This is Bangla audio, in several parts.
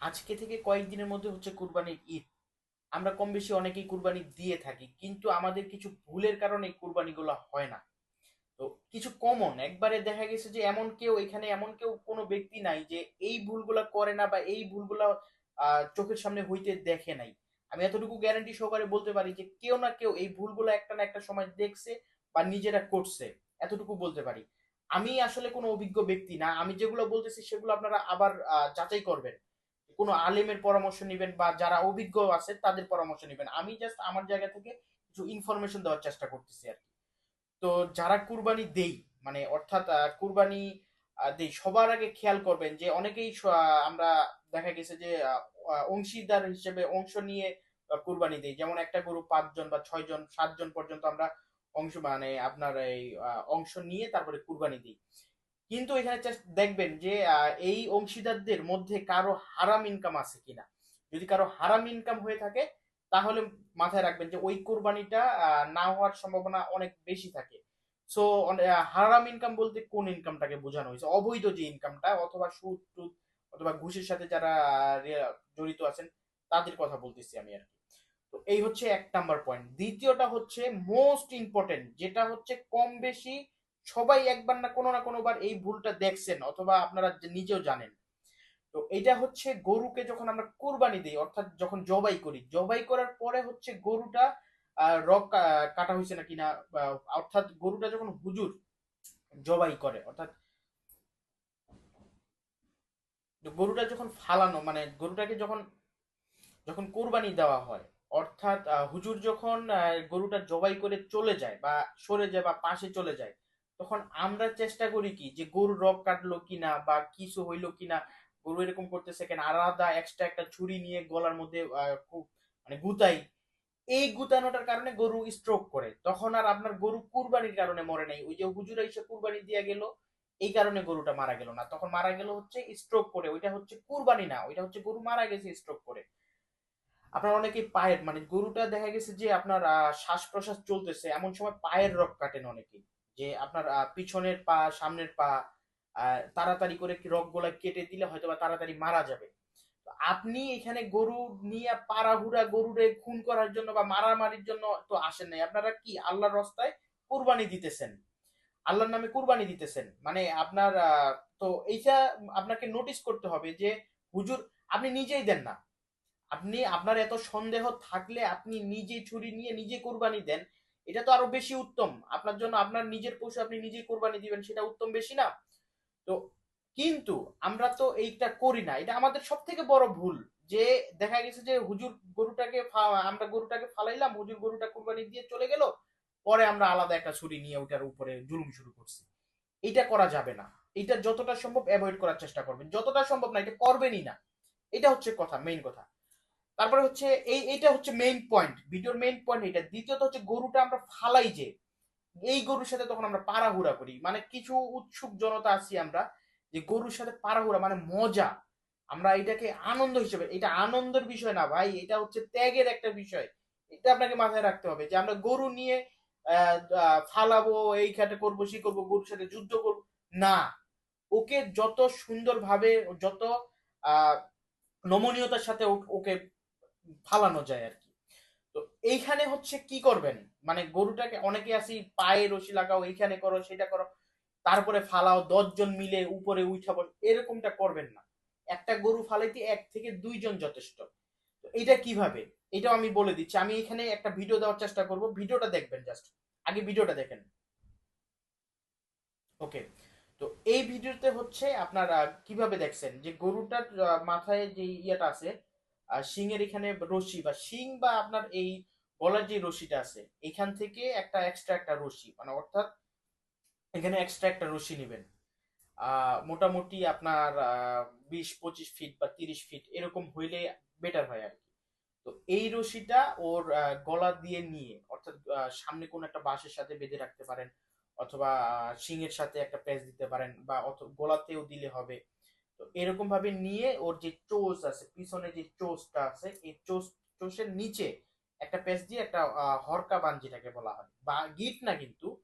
আজকে থেকে কয়েকদিনের মধ্যে হচ্ছে কুরবানির ঈদ। আমরা কম বেশি অনেকেই কুরবানি দিয়ে থাকি, কিন্তু আমাদের কিছু ভুলের কারণে কুরবানিগুলো হয় না। তো কিছু কমন একবারে দেখা গেছে যে এমন কেউ এখানে এমন কেউ কোনো ব্যক্তি নাই যে এই ভুলগুলা করে না বা এই ভুলগুলা চোখের সামনে হইতে দেখে নাই। আমি এতটুকু গ্যারান্টি সহকারে বলতে পারি যে কেউ না কেউ এই ভুলগুলো একটা না একটা সময় দেখছে বা নিজেরা করছে, এতটুকু বলতে পারি। আমি আসলে কোনো অভিজ্ঞ ব্যক্তি না, আমি যেগুলো বলতেছি সেগুলো আপনারা আবার যাচাই করবেন। কোনো আলেমের পরামর্শ নেবেন বা যারা অভিজ্ঞ আছে তাদের পরামর্শ নেবেন। আমি জাস্ট আমার জায়গা থেকে কিছু ইনফরমেশন দেওয়ার চেষ্টা করতেছি আর কি। তো যারা কুরবানি দেই মানে অর্থাৎ কুরবানি দেই, সবার আগে খেয়াল করবেন যে অনেকেই আমরা দেখা গেছে যে অংশীদার হিসেবে অংশ নিয়ে কুরবানি দেই। যেমন একটা গরু পাঁচজন বা ছয়জন, সাতজন পর্যন্ত আমরা অংশ মানে আপনার এই অংশ নিয়ে তারপরে কুরবানি দিই। কিন্তু এখানে দেখবেন যে এই অংশীদারদের মধ্যে কারও হারাম ইনকাম আছে কিনা। যদি কারও হারাম ইনকাম হয়ে থাকে, তাহলে মাথায় রাখবেন যে, ওই কোরবানিটা না হওয়ার সম্ভাবনা অনেক বেশি থাকে। সো হারাম ইনকাম বলতে কোন ইনকামটাকে বোঝানো হয়েছে? অবৈধ যে ইনকামটা অথবা সুদ, টুদ, অথবা ঘুষের সাথে যারা জড়িত আছেন, তাদের কথা বলতেছি আমি আর কি। তো এই হচ্ছে এক নাম্বার পয়েন্ট দ্বিতীয়টা হচ্ছে মোস্ট ইম্পর্টেন্ট যেটা হচ্ছে কম বেশি সবাই একবার না কোনো না কোনোবার এই ভুলটা দেখছেন অথবা আপনারা নিজেও জানেন। তো এটা হচ্ছে গরুকে যখন আমরা কুরবানি দিই, অর্থাৎ যখন জবাই করি, জবাই করার পরে হচ্ছে গরুটা রক কাটা হয়েছে না কিনা অর্থাৎ গরুটা যখন হুজুর জবাই করে, অর্থাৎ গরুটা যখন ফালানো মানে গরুটাকে যখন যখন কোরবানি দেওয়া হয়, অর্থাৎ হুজুর যখন গরুটা জবাই করে চলে যায় বা সরে যায় বা পাশে চলে যায় তখন আমরা চেষ্টা করি কি যে গরু রক কাটলো কিনা বা কিছু হইল কিনা, গরু এরকম করতেছে কেন? আলাদা এক্সট্রা একটা ছুরি নিয়ে গলার মধ্যে মানে গুতাই। এই গুতানোটার কারণে গরু স্ট্রোক করে। তখন আর আপনার গরু কুরবানির কারণে মরে নাই। ওই যে হুজুরা এসে কুরবানি দিয়ে গেল, এই কারণে গরুটা মারা গেল না। তখন মারা গেল হচ্ছে স্ট্রোক করে। ওইটা হচ্ছে কুরবানি না, ওইটা হচ্ছে গরু মারা গেছে স্ট্রোক করে। আপনার অনেকে পায়ের মানে গরুটা দেখা গেছে যে আপনার শ্বাস প্রশ্বাস চলতেছে, এমন সময় পায়ের রক কাটেন অনেকে যে আপনার পিছনের পা, সামনের পা তাড়াতাড়ি করে রকগুলা কেটে দিলে হয়তো বা তাড়াতাড়ি মারা যাবে। আপনি এখানে গরু নিয়ে পাড়াহুড়া গরুরে খুন করার জন্য বা মারামারির জন্য তো আসেন নাই। আপনারা কি আল্লাহর রাস্তায় কুরবানি দিতেছেন? আল্লাহর নামে কুরবানি দিতেছেন? মানে আপনার তো এইটা আপনাকে নোটিস করতে হবে যে হুজুর, আপনি নিজেই দেন না। আপনি, আপনার এত সন্দেহ থাকলে আপনি নিজে ছুরি নিয়ে নিজে কোরবানি দেন। এটা তো আরও বেশি উত্তম। আপনার জন্য আপনার নিজের পশু আপনি নিজেই কোরবানি দিবেন, সেটা উত্তম বেশি না। তো কিন্তু আমরা তো এইটা করি না। এটা আমাদের সব থেকে বড় ভুল। যে দেখা গেছে যে হুজুর গরুটাকে আমরা গরুটাকে ফালাইলাম, হুজুর গরুটা কোরবানি দিয়ে চলে গেল, পরে আমরা আলাদা একটা ছুরি নিয়ে ওটার উপরে জুলুম শুরু করছি। এটা করা যাবে না। এটা যতটা সম্ভব অ্যাভয়েড করার চেষ্টা করবেন। যতটা সম্ভব না, এটা করবেনই না। এটা হচ্ছে কথা মেইন কথা। তারপরে হচ্ছে এই এটা হচ্ছে মেইন পয়েন্ট ভিডিওর মেইন পয়েন্ট এটা। দ্বিতীয়ত হচ্ছে গরুটা আমরা ফালাই যে, এই গরুর সাথে তখন আমরা পাড়াহুড়া করি। মানে কিছু উৎসুক জনতা আছি আমরা, যে গরুর সাথে পাড়াহুড়া মানে মজা। আমরা এটাকে আনন্দ হিসেবে, এটা আনন্দের বিষয় না ভাই, এটা হচ্ছে ত্যাগের একটা বিষয়। এটা আপনাকে মাথায় রাখতে হবে যে আমরা গরু নিয়ে ফালাবো, এই খাটে করব সে করব, গরুর সাথে যুদ্ধ করব। না। ওকে যত সুন্দরভাবে, যত নমনীয়তার সাথে ওকে ফালানো যায় আর কি। তো এইখানে হচ্ছে কি করবেন? মানে গরুটাকে অনেকে আসি পায়ে রশি লাগাও, এইখানে করো, সেটা করো, তারপরে ফালাও, দশজন মিলে উপরে উঠাবো এরকমটা করবেন না। একটা গরু ফালাইতে এক থেকে দুইজন যথেষ্ট। তো এটা কীভাবে? এটাও আমি বলে দিচ্ছি। আমি এখানে একটা ভিডিও দেওয়ার চেষ্টা করব। ভিডিওটা দেখবেন জাস্ট আগে ভিডিওটা দেখেন। ওকে। তো এই ভিডিওতে হচ্ছে আপনারা কীভাবে দেখছেন? যে গরুটার মাথায় যে ইয়েটা আছে আর শিংয়ের এখানে রশি বা শিং বা আপনার এই গলার যে রশিটা আছে, এখান থেকে একটা এক্সট্রা একটা রশি মানে অর্থাৎ এখানে এক্সট্রা একটা রশি নেবেন। মোটামুটি আপনার বিশ, পঁচিশ ফিট বা তিরিশ ফিট এরকম হইলে বেটার হয় আর কি। তো এই রশিটা ওর গলা দিয়ে নিয়ে, অর্থাৎ সামনে কোনো একটা বাঁশের সাথে বেঁধে রাখতে পারেন, অথবা শিংয়ের সাথে একটা প্যাচ দিতে পারেন বা অথ- গলাতেও দিলে হবে। তো এরকম ভাবে নিয়ে ওর যে চোষ আছে, পিছনে যে চোষটা আছে, এই চোষ চোষের নিচে একটা প্যাচ দিয়ে একটা হরকা বান যেটাকে বলা হয়। বা গিট না কিন্তু,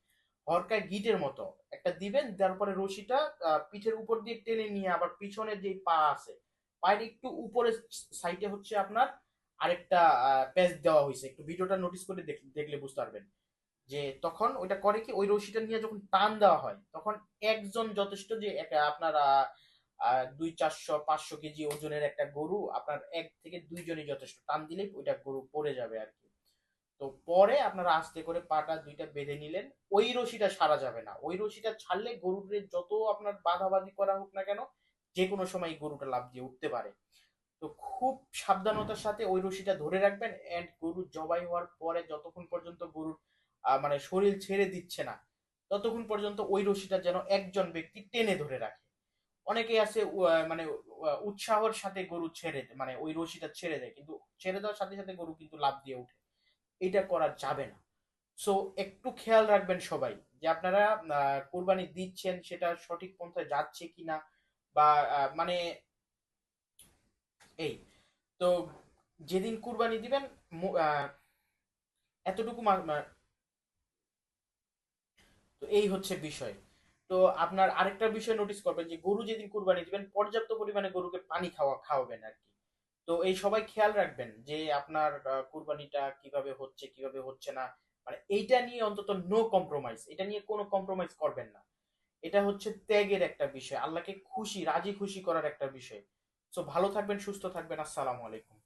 হরকা গিটের মতো একটা দিবেন তারপরে রশিটা পিঠের উপর দিয়ে টেনে নিয়ে আবার পিছনের যে পা আছে, পায়ের একটু উপরের সাইডে হচ্ছে আপনার আরেকটা প্যাচ দেওয়া হয়েছে। একটু ভিডিওটা নোটিস করে দেখ- দেখলে বুঝতে পারবেন। যে তখন ওইটা করে কি, ওই রশিটা নিয়ে যখন টান দেওয়া হয়, তখন একজন যথেষ্ট যে আপনার দুই চারশো, পাঁচশো কেজি ওজনের একটা গরু, আপনার এক থেকে দুইজনই যথেষ্ট। টান দিলেই ওইটা গরু পড়ে যাবে আর কি। তো পরে আপনারা আস্তে করে পাটা দুইটা বেঁধে নিলেন, ওই রশিটা সারা যাবে না। ওই রশিটা ছাড়লে গরুর যত আপনার বাধাবাধি করা হোক না কেন যে কোনো সময় গরুটা লাভ দিয়ে উঠতে পারে। তো খুব সাবধানতার সাথে ওই রশিটা ধরে রাখবেন এন্ড গরু জবাই হওয়ার পরে যতক্ষণ পর্যন্ত গরুর মানে শরীর ছেড়ে দিচ্ছে না, ততক্ষণ পর্যন্ত ওই রশিটা যেন একজন ব্যক্তি টেনে ধরে রাখে। অনেকেই আছে মানে উৎসাহর সাথে গরু ছেড়ে মানে ওই রশিটা ছেড়ে দেয়, কিন্তু ছেড়ে দেওয়ার সাথে সাথে গরু কিন্তু লাভ দিয়ে ওঠে। এটা করা যাবে না। সো একটু খেয়াল রাখবেন সবাই যে আপনারা কোরবানি দিচ্ছেন, সেটা সঠিক পন্থায় যাচ্ছে কিনা বা মানে এই, তো যেদিন কুরবানি দিবেন এতটুকু তো এই হচ্ছে বিষয়। তো আপনার আরেকটা বিষয় নোটিস করবেন যে গরু যেদিন কুরবানি দিবেন, পর্যাপ্ত পরিমাণে গরুকে পানি খাওয়া, খাওয়াবেন আর কি। তো এই সবাই খেয়াল রাখবেন যে আপনার কুরবানিটা কীভাবে হচ্ছে কীভাবে হচ্ছে না। মানে এইটা নিয়ে অন্তত নো কম্প্রোমাইজ এটা নিয়ে কোনো কম্প্রোমাইজ করবেন না। এটা হচ্ছে ত্যাগের একটা বিষয়, আল্লাহকে খুশি, রাজি খুশি করার একটা বিষয়। সো ভালো থাকবেন, সুস্থ থাকবেন, আসসালামু আলাইকুম।